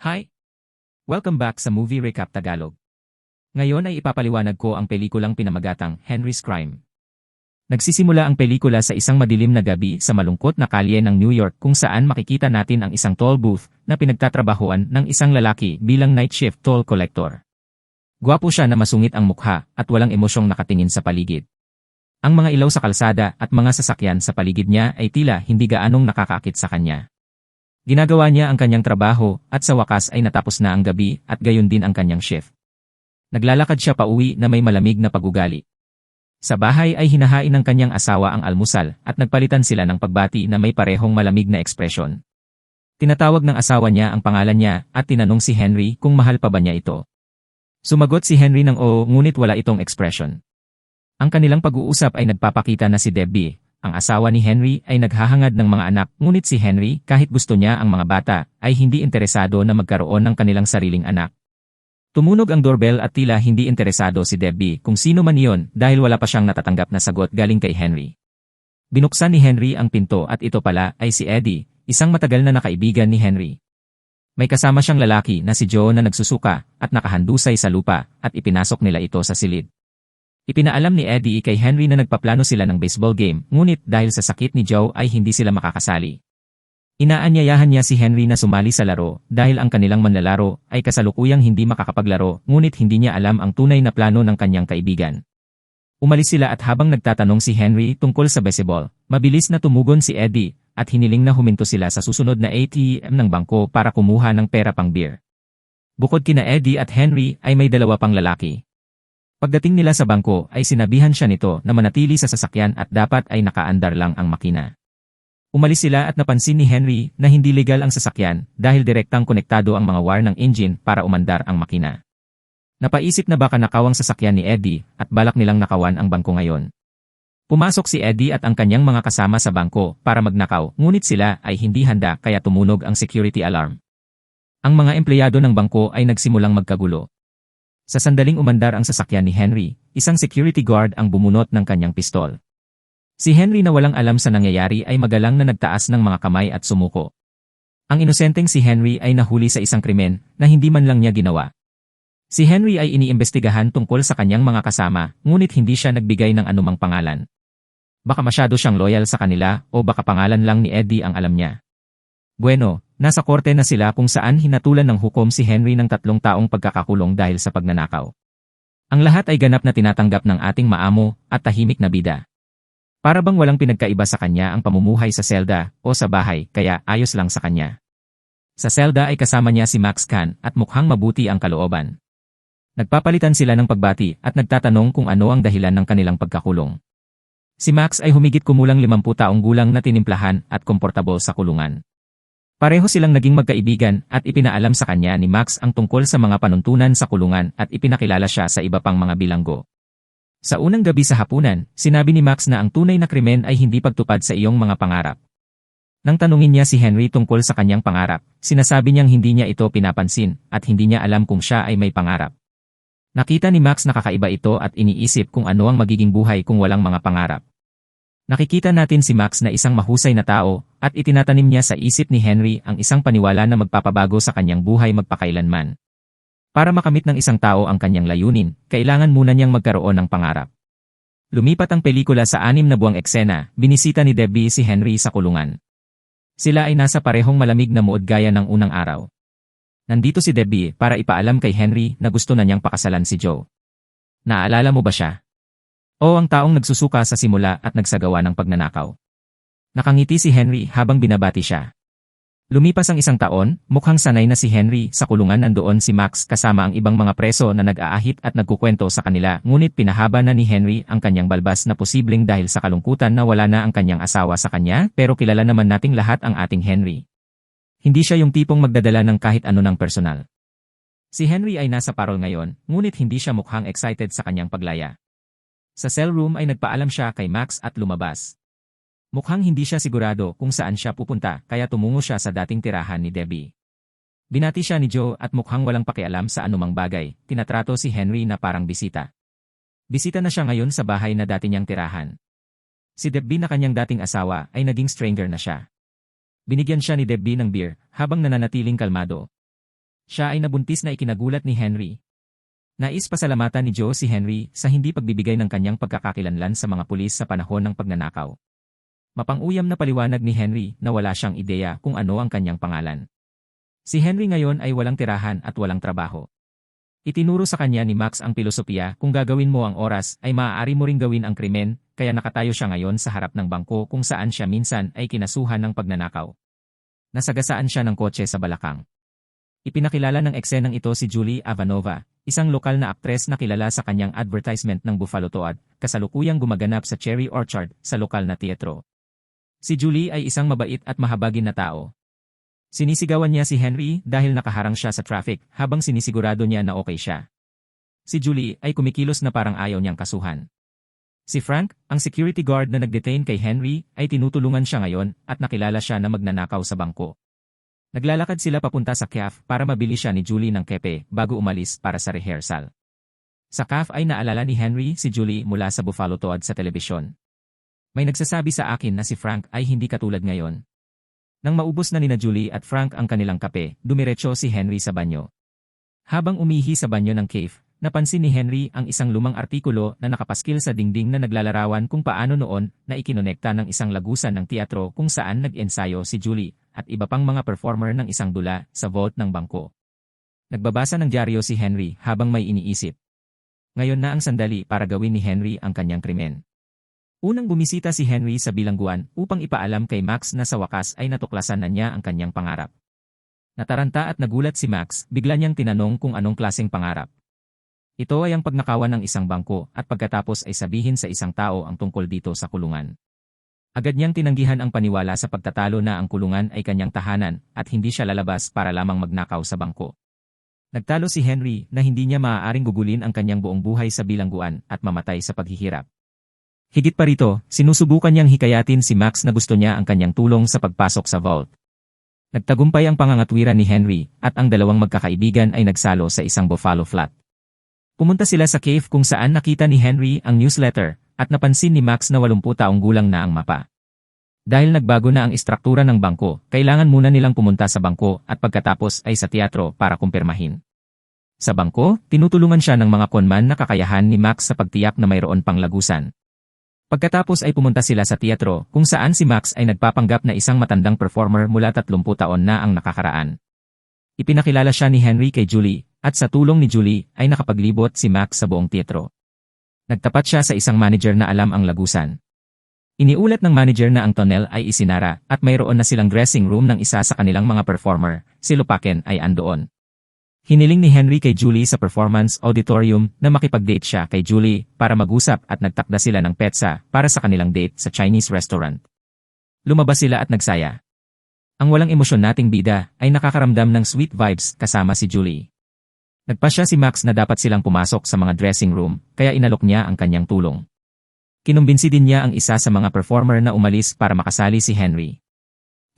Hi! Welcome back sa Movie Recap Tagalog. Ngayon ay ipapaliwanag ko ang pelikulang pinamagatang Henry's Crime. Nagsisimula ang pelikula sa isang madilim na gabi sa malungkot na kalye ng New York kung saan makikita natin ang isang toll booth na pinagtatrabahuan ng isang lalaki bilang night shift toll collector. Gwapo siya na masungit ang mukha at walang emosyong nakatingin sa paligid. Ang mga ilaw sa kalsada at mga sasakyan sa paligid niya ay tila hindi gaanong nakakaakit sa kanya. Ginagawa niya ang kanyang trabaho at sa wakas ay natapos na ang gabi at gayon din ang kanyang shift. Naglalakad siya pauwi na may malamig na pagugali. Sa bahay ay hinahain ng kanyang asawa ang almusal at nagpalitan sila ng pagbati na may parehong malamig na ekspresyon. Tinatawag ng asawa niya ang pangalan niya at tinanong si Henry kung mahal pa ba niya ito. Sumagot si Henry ng oo ngunit wala itong ekspresyon. Ang kanilang pag-uusap ay nagpapakita na si Debbie, ang asawa ni Henry ay naghahangad ng mga anak ngunit si Henry kahit gusto niya ang mga bata ay hindi interesado na magkaroon ng kanilang sariling anak. Tumunog ang doorbell at tila hindi interesado si Debbie kung sino man iyon dahil wala pa siyang natatanggap na sagot galing kay Henry. Binuksan ni Henry ang pinto at ito pala ay si Eddie, isang matagal na nakaibigan ni Henry. May kasama siyang lalaki na si Joe na nagsusuka at nakahandusay sa lupa at ipinasok nila ito sa silid. Ipinaalam ni Eddie kay Henry na nagpaplano sila ng baseball game ngunit dahil sa sakit ni Joe ay hindi sila makakasali. Inaanyayahan niya si Henry na sumali sa laro dahil ang kanilang manlalaro ay kasalukuyang hindi makakapaglaro ngunit hindi niya alam ang tunay na plano ng kanyang kaibigan. Umalis sila at habang nagtatanong si Henry tungkol sa baseball, mabilis na tumugon si Eddie at hiniling na huminto sila sa susunod na ATM ng bangko para kumuha ng pera pang beer. Bukod kina Eddie at Henry ay may dalawa pang lalaki. Pagdating nila sa bangko ay sinabihan siya nito na manatili sa sasakyan at dapat ay nakaandar lang ang makina. Umalis sila at napansin ni Henry na hindi legal ang sasakyan dahil direktang konektado ang mga wire ng engine para umandar ang makina. Napaisip na baka nakawang sasakyan ni Eddie at balak nilang nakawan ang bangko ngayon. Pumasok si Eddie at ang kanyang mga kasama sa bangko para magnakaw ngunit sila ay hindi handa kaya tumunog ang security alarm. Ang mga empleyado ng bangko ay nagsimulang magkagulo. Sa sandaling umandar ang sasakyan ni Henry, isang security guard ang bumunot ng kanyang pistol. Si Henry na walang alam sa nangyayari ay magalang na nagtaas ng mga kamay at sumuko. Ang inosenteng si Henry ay nahuli sa isang krimen na hindi man lang niya ginawa. Si Henry ay iniimbestigahan tungkol sa kanyang mga kasama, ngunit hindi siya nagbigay ng anumang pangalan. Baka masyado siyang loyal sa kanila o baka pangalan lang ni Eddie ang alam niya. Bueno, nasa korte na sila kung saan hinatulan ng hukom si Henry ng tatlong taong pagkakakulong dahil sa pagnanakaw. Ang lahat ay ganap na tinatanggap ng ating maamo at tahimik na bida. Para bang walang pinagkaiba sa kanya ang pamumuhay sa selda o sa bahay kaya ayos lang sa kanya. Sa selda ay kasama niya si Max Khan at mukhang mabuti ang kalooban. Nagpapalitan sila ng pagbati at nagtatanong kung ano ang dahilan ng kanilang pagkakulong. Si Max ay humigit kumulang 50 taong gulang na tinimplahan at komportable sa kulungan. Pareho silang naging magkaibigan at ipinaalam sa kanya ni Max ang tungkol sa mga panuntunan sa kulungan at ipinakilala siya sa iba pang mga bilanggo. Sa unang gabi sa hapunan, sinabi ni Max na ang tunay na krimen ay hindi pagtupad sa iyong mga pangarap. Nang tanungin niya si Henry tungkol sa kanyang pangarap, sinasabi niyang hindi niya ito pinapansin at hindi niya alam kung siya ay may pangarap. Nakita ni Max na kakaiba ito at iniisip kung ano ang magiging buhay kung walang mga pangarap. Nakikita natin si Max na isang mahusay na tao at itinatanim niya sa isip ni Henry ang isang paniwala na magpapabago sa kanyang buhay magpakailanman. Para makamit ng isang tao ang kanyang layunin, kailangan muna niyang magkaroon ng pangarap. Lumipat ang pelikula sa anim na buwang eksena, binisita ni Debbie si Henry sa kulungan. Sila ay nasa parehong malamig na muod gaya ng unang araw. Nandito si Debbie para ipaalam kay Henry na gusto na niyang pakasalan si Joe. Naalala mo ba siya? O ang taong nagsusuka sa simula at nagsagawa ng pagnanakaw. Nakangiti si Henry habang binabati siya. Lumipas ang isang taon, mukhang sanay na si Henry sa kulungan nandoon si Max kasama ang ibang mga preso na nag-aahit at nagkukwento sa kanila ngunit pinahaba na ni Henry ang kanyang balbas na posibleng dahil sa kalungkutan na wala na ang kanyang asawa sa kanya pero kilala naman nating lahat ang ating Henry. Hindi siya yung tipong magdadala ng kahit ano ng personal. Si Henry ay nasa parol ngayon, ngunit hindi siya mukhang excited sa kanyang paglaya. Sa cell room ay nagpaalam siya kay Max at lumabas. Mukhang hindi siya sigurado kung saan siya pupunta kaya tumungo siya sa dating tirahan ni Debbie. Binati siya ni Joe at mukhang walang pakialam sa anumang bagay, tinatrato si Henry na parang bisita. Bisita na siya ngayon sa bahay na dati niyang tirahan. Si Debbie na kanyang dating asawa ay naging stranger na siya. Binigyan siya ni Debbie ng beer habang nananatiling kalmado. Siya ay nabuntis na ikinagulat ni Henry. Nais pasalamatan ni Joe si Henry sa hindi pagbibigay ng kanyang pagkakakilanlan sa mga pulis sa panahon ng pagnanakaw. Mapanguyam na paliwanag ni Henry na wala siyang ideya kung ano ang kanyang pangalan. Si Henry ngayon ay walang tirahan at walang trabaho. Itinuro sa kanya ni Max ang pilosopiya kung gagawin mo ang oras ay maaari mo ring gawin ang krimen, kaya nakatayo siya ngayon sa harap ng bangko kung saan siya minsan ay kinasuhan ng pagnanakaw. Nasagasaan siya ng kotse sa balakang. Ipinakilala ng eksenang ito si Julie Avanova, isang lokal na aktres na kilala sa kanyang advertisement ng Buffalo Toad, kasalukuyang gumaganap sa Cherry Orchard sa lokal na teatro. Si Julie ay isang mabait at mahabagin na tao. Sinisigawan niya si Henry dahil nakaharang siya sa traffic habang sinisigurado niya na okay siya. Si Julie ay kumikilos na parang ayaw niyang kasuhan. Si Frank, ang security guard na nagdetain kay Henry, ay tinutulungan siya ngayon at nakilala siya na magnanakaw sa bangko. Naglalakad sila papunta sa CAF para mabili siya ni Julie ng kepe bago umalis para sa rehearsal. Sa CAF ay naalala ni Henry si Julie mula sa Buffalo Toad sa telebisyon. May nagsasabi sa akin na si Frank ay hindi katulad ngayon. Nang maubos na ni na Julie at Frank ang kanilang kape, dumiretso si Henry sa banyo. Habang umihi sa banyo ng cave, napansin ni Henry ang isang lumang artikulo na nakapaskil sa dingding na naglalarawan kung paano noon na ikinonekta ng isang lagusan ng teatro kung saan nag-ensayo si Julie at iba pang mga performer ng isang dula sa vault ng bangko. Nagbabasa ng dyaryo si Henry habang may iniisip. Ngayon na ang sandali para gawin ni Henry ang kanyang krimen. Unang bumisita si Henry sa bilangguan upang ipaalam kay Max na sa wakas ay natuklasan na niya ang kanyang pangarap. Nataranta at nagulat si Max, bigla niyang tinanong kung anong klaseng pangarap. Ito ay ang pagnakawan ng isang bangko at pagkatapos ay sabihin sa isang tao ang tungkol dito sa kulungan. Agad niyang tinanggihan ang paniwala sa pagtatalo na ang kulungan ay kanyang tahanan at hindi siya lalabas para lamang magnakaw sa bangko. Nagtalo si Henry na hindi niya maaaring gugulin ang kanyang buong buhay sa bilangguan at mamatay sa paghihirap. Higit pa rito, sinusubukan niyang hikayatin si Max na gusto niya ang kanyang tulong sa pagpasok sa vault. Nagtagumpay ang pangangatwiran ni Henry at ang dalawang magkakaibigan ay nagsalo sa isang buffalo flat. Pumunta sila sa cave kung saan nakita ni Henry ang newsletter at napansin ni Max na 80 taong gulang na ang mapa. Dahil nagbago na ang istruktura ng bangko, kailangan muna nilang pumunta sa bangko at pagkatapos ay sa teatro para kumpirmahin. Sa bangko, tinutulungan siya ng mga konman na kakayahan ni Max sa pagtiyak na mayroon pang lagusan. Pagkatapos ay pumunta sila sa teatro kung saan si Max ay nagpapanggap na isang matandang performer mula 30 taon na ang nakakaraan. Ipinakilala siya ni Henry kay Julie, at sa tulong ni Julie ay nakapaglibot si Max sa buong teatro. Nagtapat siya sa isang manager na alam ang lagusan. Iniulat ng manager na ang tunnel ay isinara at mayroon na silang dressing room ng isa sa kanilang mga performer, si Lupaken ay andoon. Hiniling ni Henry kay Julie sa performance auditorium na makipag-date siya kay Julie para mag-usap at nagtakda sila ng petsa para sa kanilang date sa Chinese restaurant. Lumabas sila at nagsaya. Ang walang emosyon nating bida ay nakakaramdam ng sweet vibes kasama si Julie. Nagpasya si Max na dapat silang pumasok sa mga dressing room, kaya inalok niya ang kanyang tulong. Kinumbinsi din niya ang isa sa mga performer na umalis para makasali si Henry.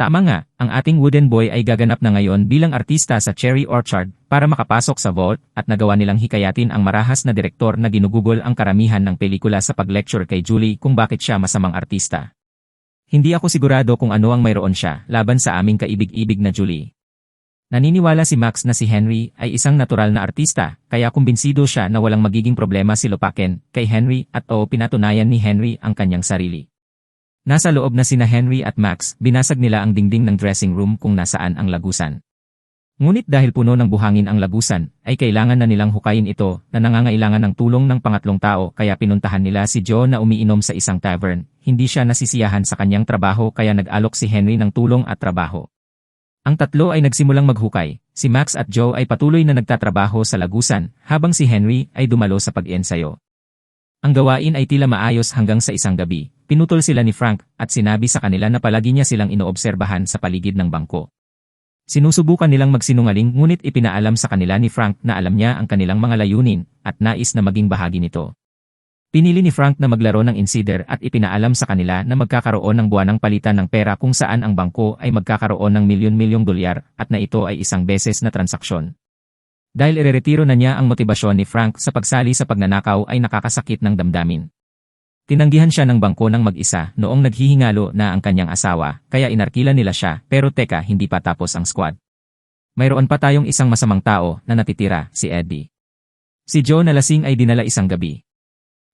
Tama nga, ang ating wooden boy ay gaganap na ngayon bilang artista sa Cherry Orchard para makapasok sa vault at nagawa nilang hikayatin ang marahas na direktor na ginugugol ang karamihan ng pelikula sa pag-lecture kay Julie kung bakit siya masamang artista. Hindi ako sigurado kung ano ang mayroon siya laban sa aming kaibig-ibig na Julie. Naniniwala si Max na si Henry ay isang natural na artista, kaya kumbinsido siya na walang magiging problema si Lopaken kay Henry at o pinatunayan ni Henry ang kanyang sarili. Nasa loob na sina Henry at Max, binasag nila ang dingding ng dressing room kung nasaan ang lagusan. Ngunit dahil puno ng buhangin ang lagusan, ay kailangan na nilang hukayin ito na nangangailangan ng tulong ng pangatlong tao kaya pinuntahan nila si Joe na umiinom sa isang tavern. Hindi siya nasisiyahan sa kanyang trabaho kaya nag-alok si Henry ng tulong at trabaho. Ang tatlo ay nagsimulang maghukay. Si Max at Joe ay patuloy na nagtatrabaho sa lagusan, habang si Henry ay dumalo sa pag-ensayo. Ang gawain ay tila maayos hanggang sa isang gabi. Pinutol sila ni Frank at sinabi sa kanila na palagi niya silang inoobserbahan sa paligid ng bangko. Sinusubukan nilang magsinungaling ngunit ipinaalam sa kanila ni Frank na alam niya ang kanilang mga layunin at nais na maging bahagi nito. Pinili ni Frank na maglaro ng insider at ipinaalam sa kanila na magkakaroon ng buwanang palitan ng pera kung saan ang bangko ay magkakaroon ng milyon-milyong dolyar at na ito ay isang beses na transaksyon. Dahil ireretiro na niya ang motibasyon ni Frank sa pagsali sa pagnanakaw ay nakakasakit ng damdamin. Tinanggihan siya ng bangko ng mag-isa noong naghihingalo na ang kanyang asawa, kaya inarkila nila siya, pero teka hindi pa tapos ang squad. Mayroon pa tayong isang masamang tao na natitira, si Eddie. Si Joe na lasing ay dinala isang gabi.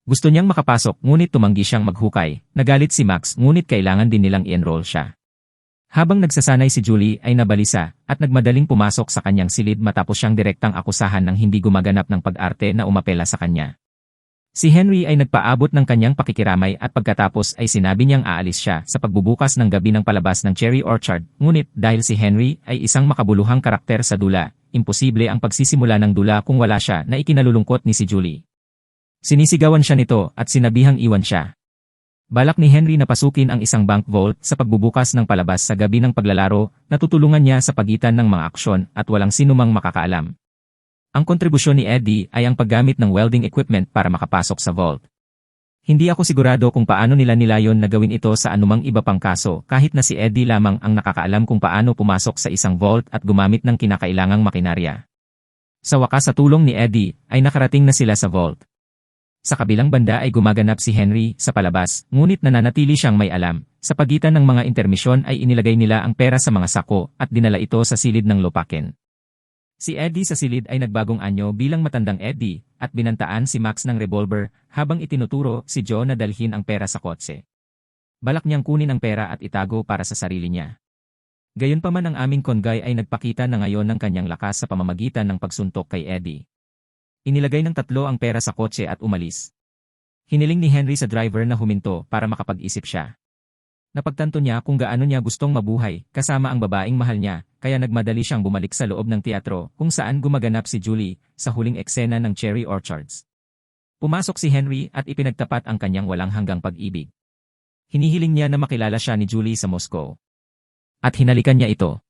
Gusto niyang makapasok ngunit tumanggi siyang maghukay. Nagalit si Max ngunit kailangan din nilang i-enroll siya. Habang nagsasanay si Julie ay nabalisa at nagmadaling pumasok sa kanyang silid matapos siyang direktang akusahan ng hindi gumaganap ng pag-arte na umapela sa kanya. Si Henry ay nagpaabot ng kanyang pakikiramay at pagkatapos ay sinabi niyang aalis siya sa pagbubukas ng gabi ng palabas ng Cherry Orchard. Ngunit dahil si Henry ay isang makabuluhang karakter sa dula, imposible ang pagsisimula ng dula kung wala siya na ikinalulungkot ni si Julie. Sinisigawan siya nito at sinabihang iwan siya. Balak ni Henry na pasukin ang isang bank vault sa pagbubukas ng palabas sa gabi ng paglalaro, natutulungan niya sa pagitan ng mga aksyon at walang sinumang makakaalam. Ang kontribusyon ni Eddie ay ang paggamit ng welding equipment para makapasok sa vault. Hindi ako sigurado kung paano nila nilayon na gawin ito sa anumang iba pang kaso kahit na si Eddie lamang ang nakakaalam kung paano pumasok sa isang vault at gumamit ng kinakailangang makinarya. Sa wakas sa tulong ni Eddie ay nakarating na sila sa vault. Sa kabilang banda ay gumaganap si Henry sa palabas, ngunit nananatili siyang may alam. Sa pagitan ng mga intermisyon ay inilagay nila ang pera sa mga sako at dinala ito sa silid ng lupakin. Si Eddie sa silid ay nagbagong anyo bilang matandang Eddie at binantaan si Max ng revolver habang itinuturo si Joe na dalhin ang pera sa kotse. Balak niyang kunin ang pera at itago para sa sarili niya. Gayunpaman ang aming konggay ay nagpakita na ngayon ng kanyang lakas sa pamamagitan ng pagsuntok kay Eddie. Inilagay ng tatlo ang pera sa kotse at umalis. Hiniling ni Henry sa driver na huminto para makapag-isip siya. Napagtanto niya kung gaano niya gustong mabuhay kasama ang babaeng mahal niya, kaya nagmadali siyang bumalik sa loob ng teatro kung saan gumaganap si Julie sa huling eksena ng Cherry Orchards. Pumasok si Henry at ipinagtapat ang kanyang walang hanggang pag-ibig. Hinihiling niya na makilala siya ni Julie sa Moscow. At hinalikan niya ito.